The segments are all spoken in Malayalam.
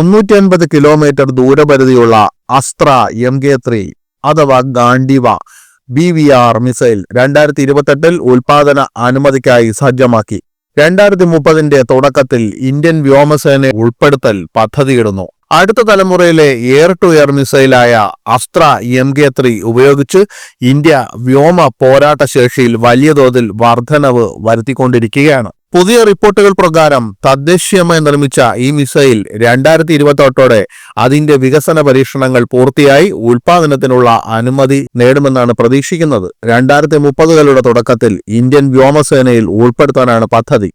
മുന്നൂറ്റി അൻപത് കിലോമീറ്റർ ദൂരപരിധിയുള്ള അസ്ത്ര എം കെ ത്രീ അഥവാ Gandiva B V R missile രണ്ടായിരത്തി ഇരുപത്തെട്ടിൽ ഉൽപാദന അനുമതിക്കായി സജ്ജമാക്കി. രണ്ടായിരത്തി മുപ്പതിന്റെ തുടക്കത്തിൽ ഇന്ത്യൻ വ്യോമസേന ഉൾപ്പെടുത്തൽ പദ്ധതിയിടുന്നു. അടുത്ത തലമുറയിലെ എയർ ടു എയർ മിസൈലായ അസ്ത്ര എം കെ ത്രീ ഉപയോഗിച്ച് ഇന്ത്യ വ്യോമ പോരാട്ട ശേഷിയിൽ വലിയ തോതിൽ വർധനവ് വരുത്തിക്കൊണ്ടിരിക്കുകയാണ്. പുതിയ റിപ്പോർട്ടുകൾ പ്രകാരം തദ്ദേശീയമായി നിർമ്മിച്ച ഈ മിസൈൽ രണ്ടായിരത്തി ഇരുപത്തെട്ടോടെ അതിന്റെ വികസന പരീക്ഷണങ്ങൾ പൂർത്തിയായി ഉൽപാദനത്തിനുള്ള അനുമതി നേടുമെന്നാണ് പ്രതീക്ഷിക്കുന്നത്. രണ്ടായിരത്തി മുപ്പതുകളുടെ തുടക്കത്തിൽ ഇന്ത്യൻ വ്യോമസേനയിൽ ഉൾപ്പെടുത്താനാണ് പദ്ധതി.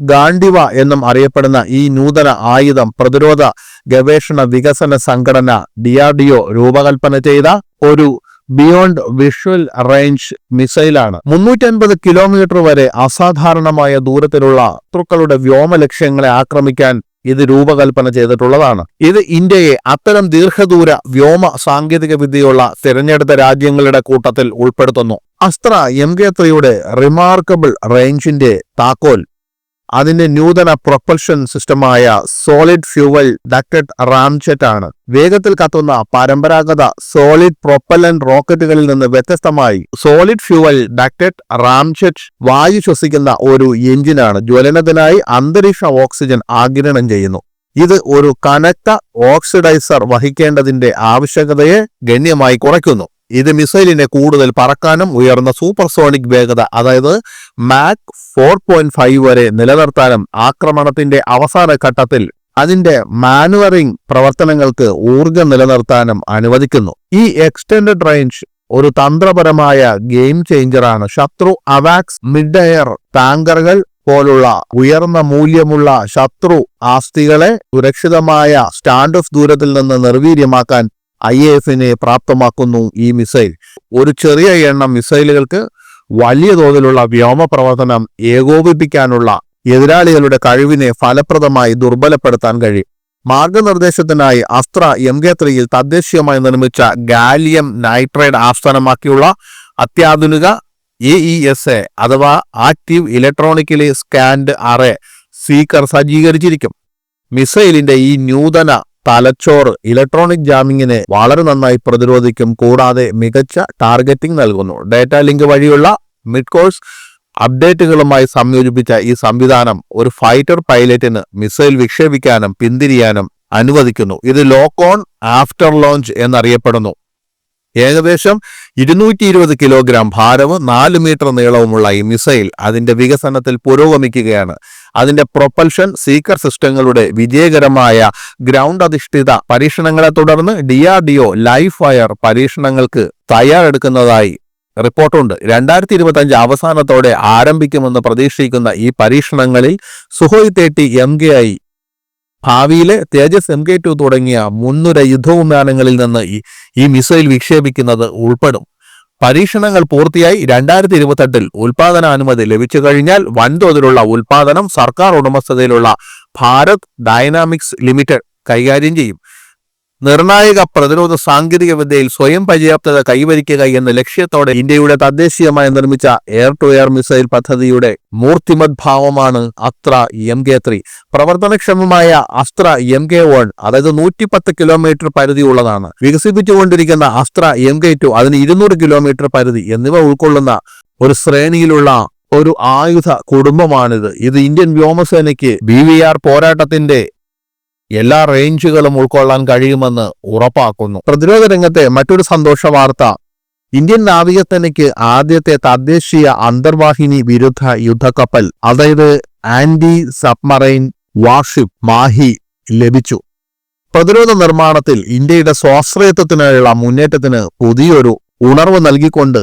ഗാണ്ടിവ എന്നും അറിയപ്പെടുന്ന ഈ നൂതന ആയുധം പ്രതിരോധ ഗവേഷണ വികസന സംഘടന ഡിആർഡിഒ രൂപകൽപ്പന ചെയ്ത ഒരു ബിയോണ്ട് വിഷ്വൽ റേഞ്ച് മിസൈലാണ്. മുന്നൂറ്റി അൻപത് കിലോമീറ്റർ വരെ അസാധാരണമായ ദൂരത്തിലുള്ള ശത്രുക്കളുടെ വ്യോമ ലക്ഷ്യങ്ങളെ ആക്രമിക്കാൻ ഇത് രൂപകൽപ്പന ചെയ്തിട്ടുള്ളതാണ്. ഇത് ഇന്ത്യയെ അത്തരം ദീർഘദൂര വ്യോമ സാങ്കേതിക വിദ്യയുള്ള തിരഞ്ഞെടുത്ത രാജ്യങ്ങളുടെ കൂട്ടത്തിൽ ഉൾപ്പെടുത്തുന്നു. അസ്ത്ര എം കെ ത്രീയുടെ റിമാർക്കബിൾ റേഞ്ചിന്റെ താക്കോൽ അതിന്റെ നൂതന പ്രൊപ്പൽഷൻ സിസ്റ്റമായ സോളിഡ് ഫ്യൂവൽ ഡക്റ്റഡ് റാംജെറ്റ് ആണ്. വേഗത്തിൽ കത്തുന്ന പരമ്പരാഗത സോളിഡ് പ്രൊപ്പലൻ റോക്കറ്റുകളിൽ നിന്ന് വ്യത്യസ്തമായി സോളിഡ് ഫ്യൂവൽ ഡക്റ്റഡ് റാംജെറ്റ് വായു ശ്വസിക്കുന്ന ഒരു എഞ്ചിനാണ് ജ്വലനത്തിനായി അന്തരീക്ഷ ഓക്സിജൻ ആഗിരണം ചെയ്യുന്നു. ഇത് ഒരു കനത്ത ഓക്സിഡൈസർ വഹിക്കേണ്ടതിന്റെ ആവശ്യകതയെ ഗണ്യമായി കുറയ്ക്കുന്നു. ഇത് മിസൈലിനെ കൂടുതൽ പറക്കാനും ഉയർന്ന സൂപ്പർസോണിക് വേഗത അതായത് മാക് ഫോർ പോയിന്റ് ഫൈവ് വരെ നിലനിർത്താനും ആക്രമണത്തിന്റെ അവസാന ഘട്ടത്തിൽ അതിന്റെ മാനുവറിംഗ് പ്രവർത്തനങ്ങൾക്ക് ഊർജം നിലനിർത്താനും അനുവദിക്കുന്നു. ഈ എക്സ്റ്റൻഡഡ് റേഞ്ച് ഒരു തന്ത്രപരമായ ഗെയിം ചേഞ്ചറാണ് ശത്രു അവാക്സ് മിഡ് എയർ ടാങ്കറുകൾ പോലുള്ള ഉയർന്ന മൂല്യമുള്ള ശത്രു ആസ്തികളെ സുരക്ഷിതമായ സ്റ്റാൻഡ് ഓഫ് ദൂരത്തിൽ നിന്ന് നിർവീര്യമാക്കാൻ ഐ എഫിനെ പ്രാപ്തമാക്കുന്നു ഈ മിസൈൽ. ഒരു ചെറിയ എണ്ണം മിസൈലുകൾക്ക് വലിയ തോതിലുള്ള വ്യോമ പ്രവർത്തനം ഏകോപിപ്പിക്കാനുള്ള എതിരാളികളുടെ കഴിവിനെ ഫലപ്രദമായി ദുർബലപ്പെടുത്താൻ കഴിയും. മാർഗനിർദ്ദേശത്തിനായി അസ്ത്ര എം കെ ത്രീയിൽ തദ്ദേശീയമായി നിർമ്മിച്ച ഗാലിയം നൈട്രൈഡ് ആസ്ഥാനമാക്കിയുള്ള അത്യാധുനിക എ ഇ എസ് എ അഥവാ active electronically scanned array seeker സജ്ജീകരിച്ചിരിക്കും. മിസൈലിന്റെ ഈ നൂതന തലച്ചോറ് ഇലക്ട്രോണിക് ജാമിങ്ങിനെ വളരെ നന്നായി പ്രതിരോധിക്കും കൂടാതെ മികച്ച ടാർഗറ്റിംഗ് നൽകുന്നു. ഡേറ്റ ലിങ്ക് വഴിയുള്ള മിഡ് കോഴ്സ് അപ്ഡേറ്റുകളുമായി സംയോജിപ്പിച്ച ഈ സംവിധാനം ഒരു ഫൈറ്റർ പൈലറ്റിന് മിസൈൽ വിക്ഷേപിക്കാനും പിന്തിരിയാനും അനുവദിക്കുന്നു. ഇത് ലോക്ക് ഓൺ ആഫ്റ്റർ ലോഞ്ച് എന്നറിയപ്പെടുന്നു. ഏകദേശം ഇരുന്നൂറ്റി ഇരുപത് കിലോഗ്രാം ഭാരവും നാല് മീറ്റർ നീളവുമുള്ള ഈ മിസൈൽ അതിന്റെ വികസനത്തിൽ പുരോഗമിക്കുകയാണ്. അതിന്റെ പ്രൊപ്പൽഷൻ സീക്കർ സിസ്റ്റങ്ങളുടെ വിജയകരമായ ഗ്രൗണ്ട് അധിഷ്ഠിത പരീക്ഷണങ്ങളെ തുടർന്ന് ഡിആർഡിഒ ലൈഫ് ഫയർ പരീക്ഷണങ്ങൾക്ക് തയ്യാറെടുക്കുന്നതായി റിപ്പോർട്ടുണ്ട്. രണ്ടായിരത്തി ഇരുപത്തി അഞ്ച് അവസാനത്തോടെ ആരംഭിക്കുമെന്ന് പ്രതീക്ഷിക്കുന്ന ഈ പരീക്ഷണങ്ങളിൽ സുഹോയ് തേട്ടി എം കെ ഐ ഭാവിയിലെ തേജസ് എം കെ ടു തുടങ്ങിയ മുൻനിര യുദ്ധവിമാനങ്ങളിൽ നിന്ന് ഈ മിസൈൽ വിക്ഷേപിക്കുന്നത് ഉൾപ്പെടും. പരീക്ഷണങ്ങൾ പൂർത്തിയായി രണ്ടായിരത്തി ഇരുപത്തെട്ടിൽ ഉൽപാദനാനുമതി ലഭിച്ചു കഴിഞ്ഞാൽ വൻതോതിലുള്ള ഉൽപാദനം സർക്കാർ ഉടമസ്ഥതയിലുള്ള ഭാരത് ഡൈനാമിക്സ് ലിമിറ്റഡ് കൈകാര്യം ചെയ്യും. നിർണായക പ്രതിരോധ സാങ്കേതിക വിദ്യയിൽ സ്വയം പര്യാപ്തത കൈവരിക്കുക എന്ന ലക്ഷ്യത്തോടെ ഇന്ത്യയുടെ തദ്ദേശീയമായി നിർമ്മിച്ച എയർ ടു എയർ മിസൈൽ പദ്ധതിയുടെ മൂർത്തിമത് ഭാവമാണ് അസ്ത്ര എം കെ ത്രീ. പ്രവർത്തനക്ഷമമായ അസ്ത്ര എം കെ വൺ അതായത് നൂറ്റിപ്പത്ത് കിലോമീറ്റർ പരിധി ഉള്ളതാണ് വികസിപ്പിച്ചുകൊണ്ടിരിക്കുന്ന അസ്ത്ര എം കെ ടു അതിന് ഇരുന്നൂറ് കിലോമീറ്റർ പരിധി എന്നിവ ഉൾക്കൊള്ളുന്ന ഒരു ശ്രേണിയിലുള്ള ഒരു ആയുധ കുടുംബമാണിത്. ഇത് ഇന്ത്യൻ വ്യോമസേനയ്ക്ക് ബി വി ആർ പോരാട്ടത്തിന്റെ എല്ലാ റേഞ്ചുകളും ഉൾക്കൊള്ളാൻ കഴിയുമെന്ന് ഉറപ്പാക്കുന്നു. പ്രതിരോധ രംഗത്തെ മറ്റൊരു സന്തോഷ വാർത്ത ഇന്ത്യൻ നാവികസേനയ്ക്ക് ആദ്യത്തെ തദ്ദേശീയ അന്തർവാഹിനി വിരുദ്ധ യുദ്ധക്കപ്പൽ അതായത് ആന്റി സബ്മറൈൻ വാർഷിപ്പ് മാഹി ലഭിച്ചു. പ്രതിരോധ നിർമ്മാണത്തിൽ ഇന്ത്യയുടെ സ്വാശ്രയത്വത്തിനായുള്ള മുന്നേറ്റത്തിന് പുതിയൊരു ഉണർവ് നൽകിക്കൊണ്ട്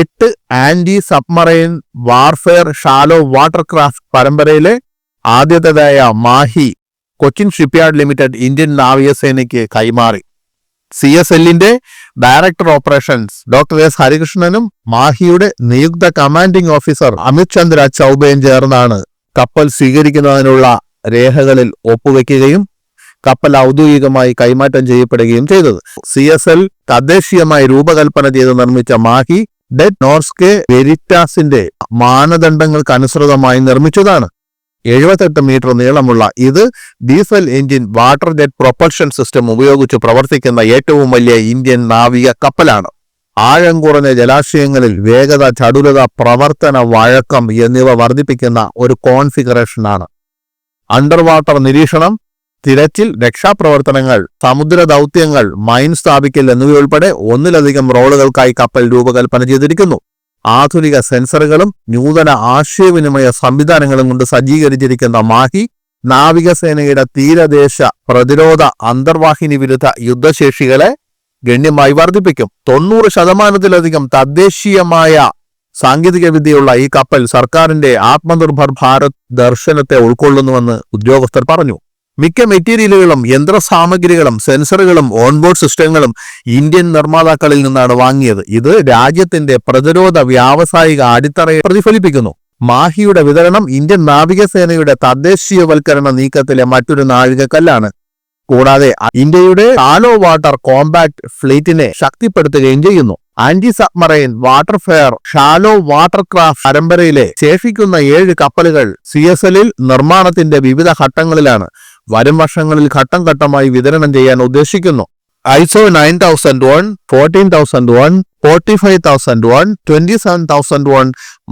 എട്ട് anti submarine warfare shallow watercraft പരമ്പരയിലെ ആദ്യത്തേതായ Mahe Cochin shipyard limited Indian നാവികസേനയ്ക്ക് കൈമാറി. സി എസ് എല്ലിന്റെ ഡയറക്ടർ ഓപ്പറേഷൻസ് ഡോക്ടർ എസ് ഹരികൃഷ്ണനും മാഹിയുടെ നിയുക്ത കമാൻഡിംഗ് ഓഫീസർ അമിത് ചന്ദ്ര ചൌബയും ചേർന്നാണ് കപ്പൽ സ്വീകരിക്കുന്നതിനുള്ള രേഖകളിൽ ഒപ്പുവെക്കുകയും കപ്പൽ ഔദ്യോഗികമായി കൈമാറ്റം ചെയ്യപ്പെടുകയും ചെയ്തത്. സി എസ് എൽ തദ്ദേശീയമായി രൂപകൽപ്പന ചെയ്ത് നിർമ്മിച്ച മാഹി ഡെഡ് നോർസ്കെ വെരിറ്റാസിന്റെ മാനദണ്ഡങ്ങൾക്ക് അനുസൃതമായി നിർമ്മിച്ചതാണ്. എഴുപത്തെട്ട് മീറ്റർ നീളമുള്ള ഇത് diesel engine water jet propulsion system ഉപയോഗിച്ച് പ്രവർത്തിക്കുന്ന ഏറ്റവും വലിയ ഇന്ത്യൻ നാവിക കപ്പലാണ്. ആഴം കുറഞ്ഞ ജലാശയങ്ങളിൽ വേഗത ചടുലത പ്രവർത്തന വഴക്കം എന്നിവ വർദ്ധിപ്പിക്കുന്ന ഒരു കോൺഫിഗറേഷനാണ്. അണ്ടർ വാട്ടർ നിരീക്ഷണം തിരച്ചിൽ രക്ഷാപ്രവർത്തനങ്ങൾ സമുദ്ര ദൗത്യങ്ങൾ മൈൻ സ്ഥാപിക്കൽ എന്നിവയുൾപ്പെടെ ഒന്നിലധികം റോളുകൾക്കായി കപ്പൽ രൂപകൽപ്പന ചെയ്തിരിക്കുന്നു. ആധുനിക സെൻസറുകളും നൂതന ആശയവിനിമയ സംവിധാനങ്ങളും കൊണ്ട് സജ്ജീകരിച്ചിരിക്കുന്ന മാഹി നാവികസേനയുടെ തീരദേശ പ്രതിരോധ അന്തർവാഹിനി വിരുദ്ധ യുദ്ധശേഷികളെ ഗണ്യമായി വർദ്ധിപ്പിക്കും തൊണ്ണൂറ് ശതമാനത്തിലധികം തദ്ദേശീയമായ സാങ്കേതിക വിദ്യയുള്ള ഈ കപ്പൽ സർക്കാരിന്റെ ആത്മനിർഭർ ഭാരത് ദർശനത്തെ ഉൾക്കൊള്ളുന്നുവെന്ന് ഉദ്യോഗസ്ഥർ പറഞ്ഞു. മിക്ക മെറ്റീരിയലുകളും യന്ത്രസാമഗ്രികളും സെൻസറുകളും ഓൺബോർഡ് സിസ്റ്റങ്ങളും ഇന്ത്യൻ നിർമ്മാതാക്കളിൽ നിന്നാണ് വാങ്ങിയത്. ഇത് രാജ്യത്തിന്റെ പ്രതിരോധ വ്യാവസായിക അടിത്തറയെ പ്രതിഫലിപ്പിക്കുന്നു. മാഹിയുടെ വിതരണം ഇന്ത്യൻ നാവികസേനയുടെ തദ്ദേശീയവൽക്കരണ നീക്കത്തിലെ മറ്റൊരു നാഴികക്കല്ലാണ്. കൂടാതെ ഇന്ത്യയുടെ ഷാലോ വാട്ടർ കോമ്പാക്ട് ഫ്ലീറ്റിനെ ശക്തിപ്പെടുത്തുകയും ചെയ്യുന്നു. Anti submarine warfare shallow water craft പരമ്പരയിലെ ശേഷിക്കുന്ന ഏഴ് കപ്പലുകൾ സി എസ് എല്ലിൽ നിർമ്മാണത്തിന്റെ വിവിധ ഘട്ടങ്ങളിലാണ്. വരും വർഷങ്ങളിൽ ഘട്ടം ഘട്ടമായി വിതരണം ചെയ്യാൻ ഉദ്ദേശിക്കുന്നു. ISO nine thousand one fourteen thousand one forty five thousand one twenty seven thousand one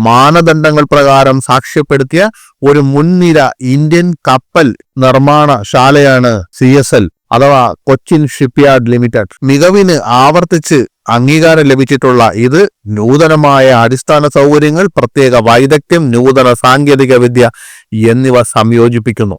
മാനദണ്ഡങ്ങൾ പ്രകാരം സാക്ഷ്യപ്പെടുത്തിയ ഒരു മുൻനിര ഇന്ത്യൻ കപ്പൽ നിർമ്മാണശാലയാണ് സി എസ് എൽ അഥവാ കൊച്ചിൻ ഷിപ്പ്യാർഡ് ലിമിറ്റഡ്. മികവിന് ആവർത്തിച്ച് അംഗീകാരം ലഭിച്ചിട്ടുള്ള ഇത് നൂതനമായ അടിസ്ഥാന സൗകര്യങ്ങൾ പ്രത്യേക വൈദഗ്ധ്യം നൂതന സാങ്കേതിക വിദ്യ എന്നിവ സംയോജിപ്പിക്കുന്നു.